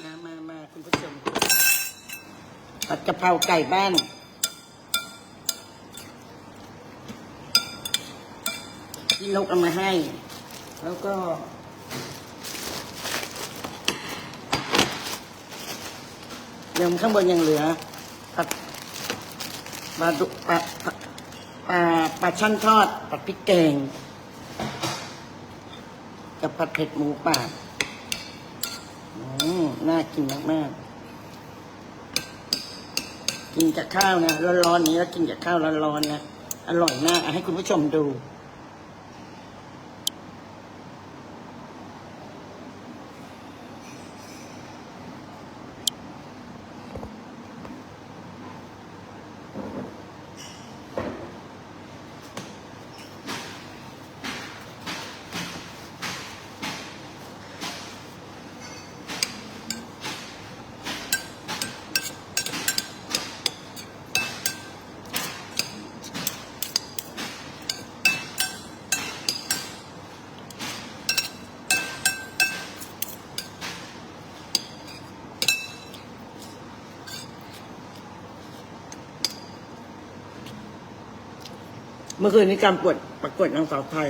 มามามาคุณผู้ชมผัดกะเพราไก่บ้านที่นกเอามาให้ แล้วก็ยังข้างบนยังเหลือผัดปลาดุปลาปลาปลาช่อนทอดผัดพริกแกงกับผัดเผ็ดหมูป่า น่ากินมากๆกินกับข้าวนะร้อนๆนี้แล้วกินกับข้าวร้อนๆนะอร่อยมากให้คุณผู้ชมดู เมื่อคืนนี้การปวดประกวดนางสาวไทย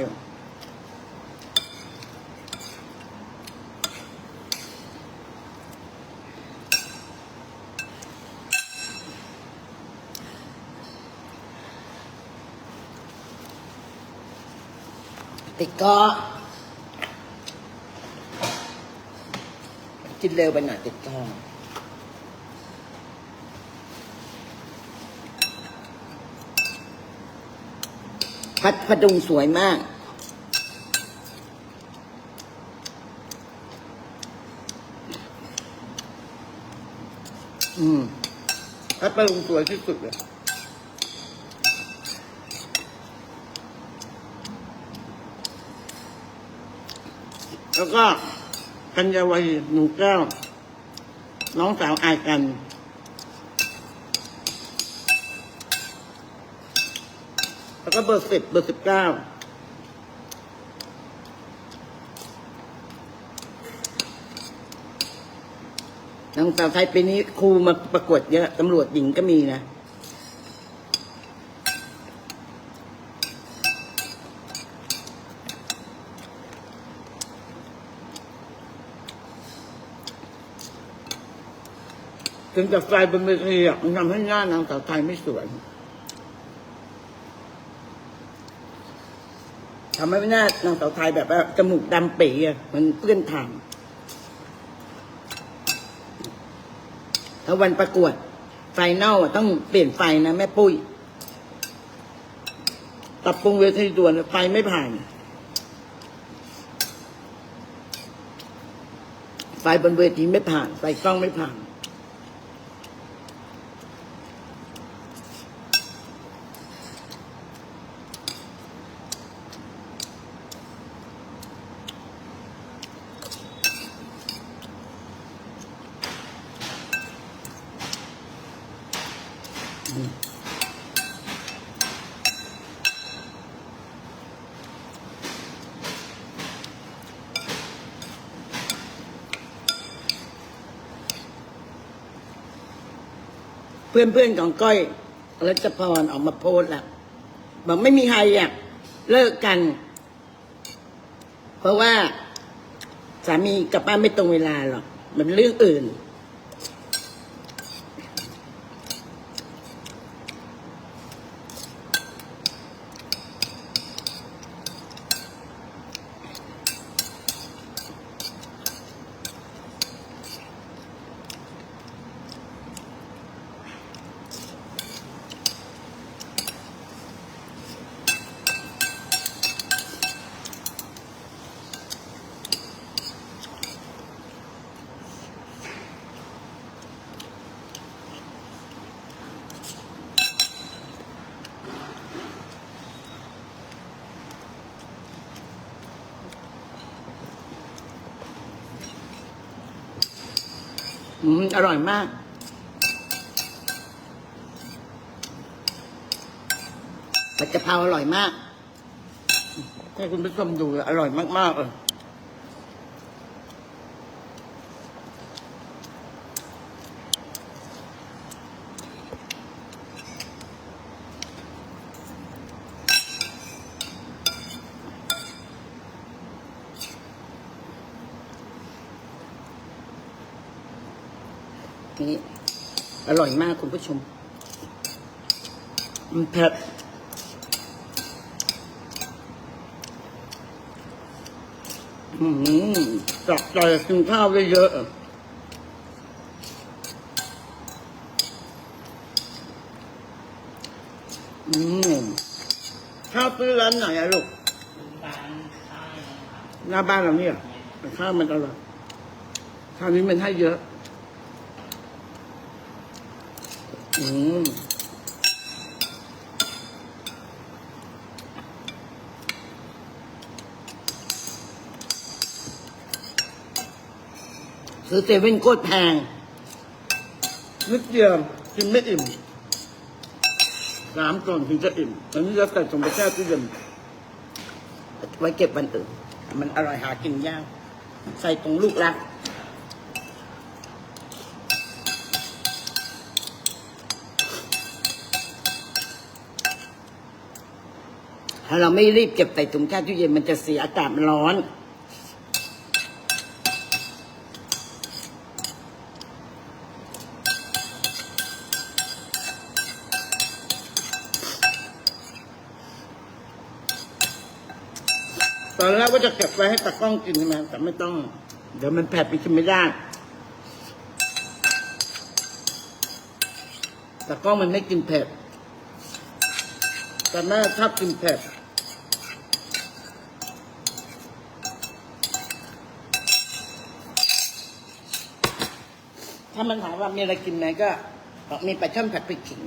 ติดเก็กินเร็วไปหน่อยติดเก็ พัดพดุงสวยมากอืมพัดพดุงสวยที่สุดเลยแล้วก็กัญญาวัยหนูแก้ว น้องสาวอายกัน แล้วก็เบอร์สิบเบอร์สิบเก้าน้องสาวไทยปีนี้ครูมาประกวดเยอะตำรวจหญิงก็มีนะถึงกับไฟบนเวทีอะมันทำให้หน้านางสาวไทยไม่สวย ทำให้หน้านางสาวไทยแบบว่าจมูกดำปีอะเหมันเพื่อนทางถ้าวันประกวด ไฟนอะต้องเปลี่ยนไฟนะแม่ปุ้ยปรับปรุงเวทีด่วนไฟไม่ผ่าน ไฟบนเวทีไม่ผ่าน ไฟกล้องไม่ผ่าน เพื่อนๆของก้อยรัชพรออกมาโพสละบอกไม่มีใครอยากเลิกกัน เพราะว่าสามีกลับบ้านไม่ตรงเวลาหรอก มันเรื่องอื่น อร่อยมาก ผัดกะเพราอร่อยมาก ให้คุณผู้ชมดูอร่อยมากๆเลย นี่อร่อยมากคุณผู้ชม มันเผ็ดอืมจับใจกินข้าวได้เยอะอืมข้าวซื้อร้านไหนอะลูกหน้าบ้านเราเนี่ยแต่ข้าวมันอร่อยข้าวนี้มันให้เยอะ อืมซื้อเซเว่นโคตรแพงนิดเดียวกินไม่อิ่มสามกล่องถึงจะอิ่มอันนี้จะใส่ถุงไปแช่ตู้เย็นไว้เก็บวันอื่น มันอร่อยหากินยาก ใส่ตรงลูกรัก ถ้าเราไม่รีบเก็บใส่ถุงแช่ตู้เย็นมันจะเสียอากาศมันร้อน ตอนแรกว่าจะเก็บไว้ให้ตากล้องกินใช่ไหมแต่ไม่ต้อง เดี๋ยวมันแผดไปกินไม่ได้ตากล้องมันไม่กินเผ็ด แต่แม่ชอบกินเผ็ด ถ้ามันถามว่ามีอะไรกินไหมก็บอกมีปลาช่อนผัดพริกขิง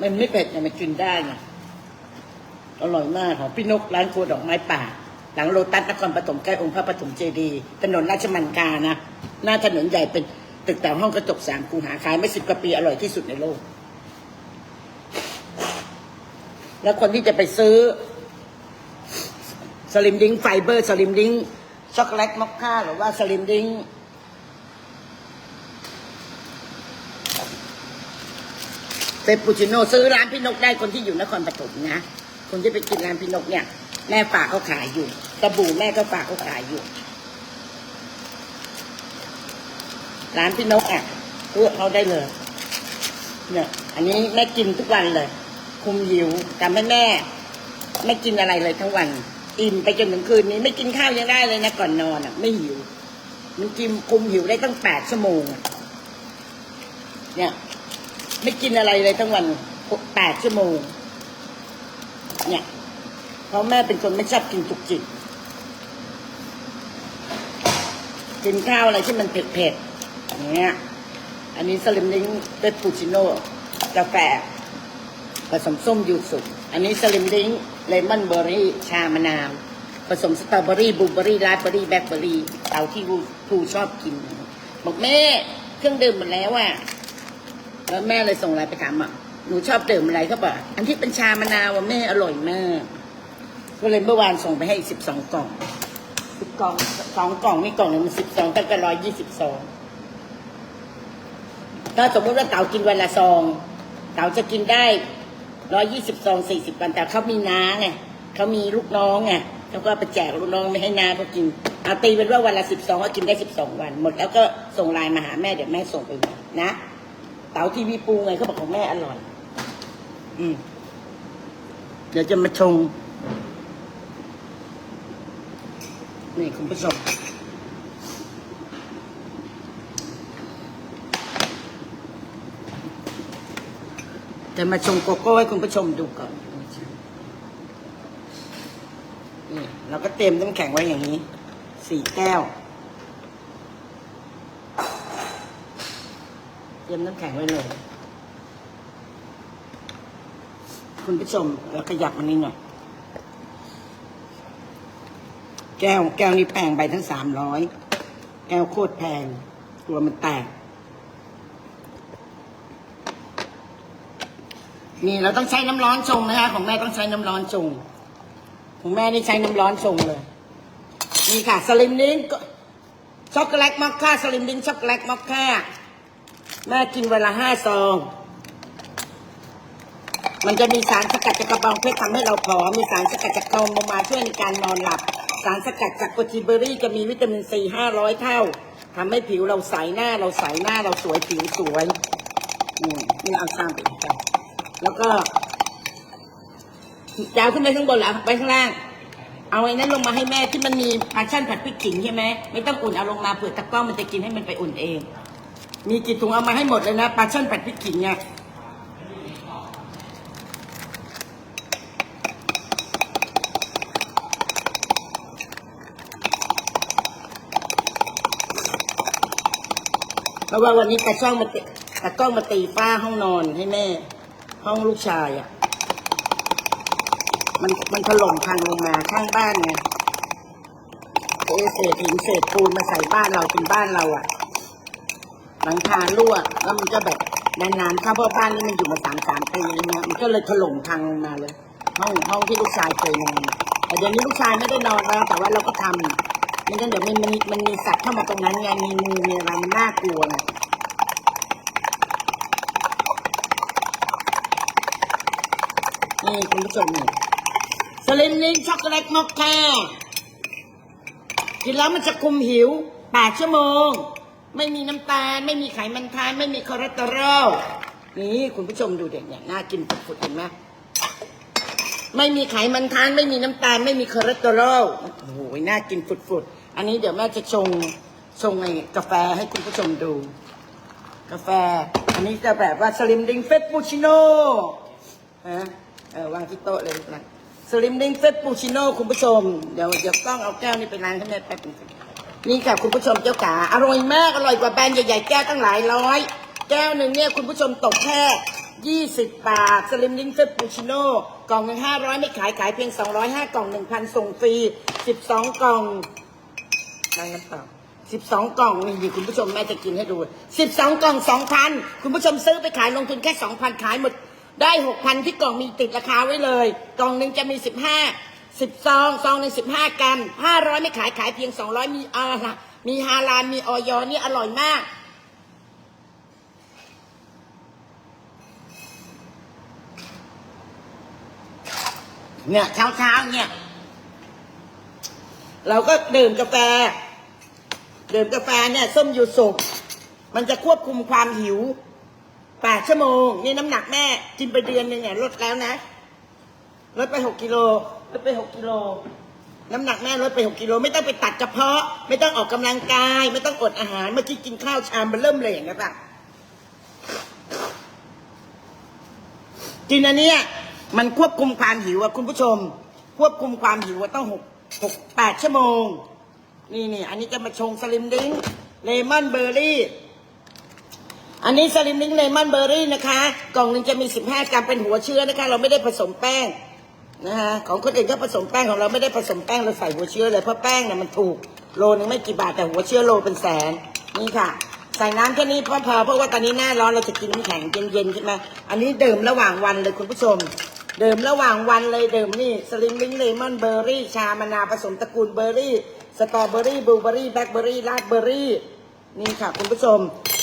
มันไม่เผ็ดเนี่ยมันกินได้ไงอร่อยมากของพี่นกร้านครัวดอกไม้ป่า หลังโลตัสนครปฐมใกล้องค์พระปฐมเจดีย์ถนนราชมังกานะหน้าถนนใหญ่เป็นตึกแต่ห้องกระจกสามคูหาขายไม่สิบกว่าปีอร่อยที่สุดในโลก แล้วคนที่จะไปซื้อสลิมดิ้งไฟเบอร์สลิมดิ้งช็อกโกแลตมอคค่าหรือว่าสลิมดิ้ง เฟปปูชิโน่ซื้อร้านพี่นกได้คนที่อยู่นครปฐมนะ คนที่ไปกินร้านพี่นกเนี่ย แม่ฝากเขาขายอยู่ตะบู่แม่ก็ฝากเขาขายอยู่ ร้านพี่นกอะเลือกเขาได้เลย เนี่ย อันนี้แม่กินทุกวันเลย คุมหิวแต่แม่แม่ ไม่กินอะไรเลยทั้งวัน อิ่มไปจนถึงคืนนี้ ไม่กินข้าวยังได้เลยนะก่อนนอนอะ ไม่หิว มันกินคุมหิวได้ตั้งแปดชั่วโมงเนี่ย ไม่กินอะไรเลยทั้งวันแปดชั่วโมง เนี่ย เพราะแม่เป็นคนไม่ชอบกินจุกจิก กินข้าวอะไรที่มันเผ็ดๆอย่างเงี้ย อันนี้สลิมลิงเปปปูชิโน่กาแฟผสมส้มยูสุอันนี้สลิมลิงเลมอนเบอร์รี่ ชามะนาว ผสมสตรอเบอรี่บลูเบอรี่ราสเบอรี่แบล็คเบอรี่เอาที่ครูชอบกิน บอกแม่เครื่องดื่มหมดแล้วอะ แล้วแม่เลยส่งไลน์ไปถามอะหนูชอบดื่มอะไรเขาบอกอันที่เป็นชามะนาวอะแม่อร่อยมากก็เลยเมื่อวานส่งไปให้อีกสิบสองกล่องสิบกล่องสองกล่องนี่กล่องหนึ่งมันสิบสองตั้งแต่ร้อยยี่สิบสองถ้าสมมติว่าเต๋ากินวันละซอง เต๋าจะกินได้ร้อยยี่สิบซองสี่สิบวันแต่เขามีน้าไงเขามีลูกน้องไงเขาก็ไปแจกลูกน้องไม่ให้น้าเขากินเอาตีเป็นว่าวันละสิบสองก็กินได้สิบสองวัน หมดแล้วก็ส่งไลน์มาหาแม่เดี๋ยวแม่ส่งไปนะ เต๋าทีวีปูไงเขาบอกของแม่อร่อย อืมเดี๋ยวจะมาชง นี่คุณผู้ชมจะมาชงโกโก้ให้คุณผู้ชมดูก่อนนี่เราก็เตรียมน้ำแข็งไว้อย่างนี้ สี่แก้ว เต รียมน้ำแข็งไว้เลย คุณผู้ชมเราขยับมันนี้หน่อย แก้วแก้วนี้แพงไปทั้งสามร้อยแก้วโคตรแพงกลัวมันแตก นี่เราต้องใช้น้ำร้อนชงนะคะของแม่ต้องใช้น้ำร้อนชงของแม่นี่ใช้น้ำร้อนชงเลย นี่ค่ะ สลิมดิ้งก็ช็อกโกแลตมอคค่าสลิมดิ้งช็อกโกแลตมอคค่า แม่กินเวลาห้าซอง มันจะมีสารสกัดจากกระบองเพชรทำให้เราผอม มีสารสกัดจากคอมโมาช่วยในการนอนหลับ สารสกัดจากโกจิเบอรี่จะมีวิตามินซีห้าร้อยเท่าทำให้ผิวเราใสหน้าเราใสหน้าเราสวยผิวสวยนี่นี่เอาข้ามไปกจ้ะแล้วก็จะเอาขึ้นไปข้างบนหรือไปข้างล่าง เอาไอ้นั้นลงมาให้แม่ที่มันมีพาชั่นผัดพริกขิงใช่ไหมไม่ต้องอุ่นเอาลงมาเผื่อตะกร้อมันจะกินให้มันไปอุ่นเอง มีกี่ถุงเอามาให้หมดเลยนะปลาช่อนผัดพริกขิงเนี่ยเพราะว่าวันนี้ตาช่องมาตีตาก้องมาตีฝ้าห้องนอนให้แม่ ห้องลูกชายอะ มันมันถล่มพังลงมาข้างบ้านไงเอเศษหินเศษปูนมาใส่บ้านเราเป็นบ้านเราอะ หลังคารั่วแล้วมันก็แบบนานๆเข้าเพราะบ้านนี้มันอยู่มาสามสามปีแล้วนะมันก็เลยถล่มพังลงมาเลย ห้องห้องที่ลูกชายเคยนอนแต่เดี๋ยวนี้ลูกชายไม่ได้นอนแล้วแต่ว่าเราก็ทำไม่งั้นเดี๋ยวมันมันมันมีสัตว์เข้ามาตรงนั้นไงมีงูมีอะไรมันน่ากลัวไงนี่คุณผู้ชมนี่สลิมลิงช็อกโกแลตมอคค่ากินแล้วมันจะคุมหิวแปดชั่วโมง ไม่มีน้ำตาล ไม่มีไขมันทาน ไม่มีคอเลสเตอรอลนี่คุณผู้ชมดูเด็กเนี่ยน่ากินฝุดๆเห็นไหมไม่มีไขมันทาน ไม่มีน้ำตาล ไม่มีคอเลสเตอรอลโอ้โหน่ากินฝุดๆอันนี้เดี๋ยวแม่จะชงชงไอ้กาแฟให้คุณผู้ชมดู กาแฟ อันนี้จะแบบว่าสลิมดิงเฟสปูชิโน่ฮะเออวางที่โต๊ะเลยนะสลิมดิงเฟสปูชิโน่คุณผู้ชมเดี๋ยวเดี๋ยวต้องเอาแก้วนี้ไปล้างให้แม่แป๊บนึง นี่ค่ะคุณผู้ชมเจ้าขาอร่อยมากอร่อยกว่าแบรนด์ใหญ่ๆแก้วตั้งหลายร้อย แก้วหนึ่งเนี่ยคุณผู้ชมตกแค่ยี่สิบบาท สลิมดิงเฟสปูชิโน่กล่องหนึ่งห้าร้อยไม่ขายขายเพียงสองร้อยห้ากล่องหนึ่งพันส่งฟรีสิบสองกล่องนั่งกันต่อสิบสองกล่องนี่ดิคุณผู้ชมแม่จะกินให้ดูสิบสองกล่องสองพันคุณผู้ชมซื้อไปขายลงทุนแค่สองพันขายหมดได้หกพันที่กล่องมีติดราคาไว้เลย กล่องหนึ่งจะมีสิบห้า สิบซองซองหนึ่งสิบห้ากรัมห้าร้อยไม่ขายขายเพียงสองร้อยมีอาละมีฮาลาลมีออยนี่อร่อยมาก เนี่ยเช้าเช้าเนี่ย เราก็ดื่มกาแฟ ดื่มกาแฟเนี่ยส้มยูสุกมันจะควบคุมความหิวแปดชั่วโมง นี่น้ำหนักแม่ กินไปเดือนหนึ่งเนี่ยลดแล้วนะ ลดไปหกกิโล ลดไปหกกิโล น้ำหนักแม่ลดไปหกกิโล ไม่ต้องไปตัดกระเพาะ ไม่ต้องออกกำลังกาย ไม่ต้องอดอาหาร เมื่อกี้กินข้าวชามมันเริ่มเลยอย่างนี้ป่ะกินอันเนี้ยมันควบคุมความหิวอะคุณผู้ชม ควบคุมความหิวอะต้องหกหกแปดชั่วโมง นี่นี่อันนี้จะมาชงสลิมดิ้งเลมอนเบอร์รี่ อันนี้สลิมดิ้งเลมอนเบอร์รี่นะคะ กล่องหนึงจะมี 15 กรัมเป็นหัวเชื้อนะคะ เราไม่ได้ผสมแป้ง นะคะของคนอื่นก็ผสมแป้งของเราไม่ได้ผสมแป้งเราใส่หัวเชื้อเลยเพราะแป้งเนี่ยมันถูกโลนึงไม่กี่บาทแต่หัวเชื้อโลเป็นแสนนี่ค่ะ ใส่น้ำแค่นี้พอพอเพราะว่าตอนนี้หน้าร้อนเราจะกินน้ำแข็งเย็นๆใช่ไหมอันนี้ดื่มระหว่างวันเลยคุณผู้ชมดื่มระหว่างวันเลยดื่มนี่สลิมลิงเลมอนเบอร์รี่ชามะนาวผสมตระกูลเบอร์รี่สตรอเบอร์รี่บลูเบอร์รี่แบล็คเบอร์รี่ราสเบอร์รี่นี่ค่ะคุณผู้ชม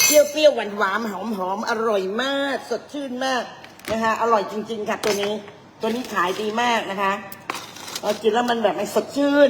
เปรี้ยวๆหวานๆหอมๆอร่อยมาก สดชื่นมากนะคะอร่อยจริง ๆ ค่ะตัวนี้ ตัวนี้ขายดีมากนะคะเรากินแล้วมันแบบมันสดชื่น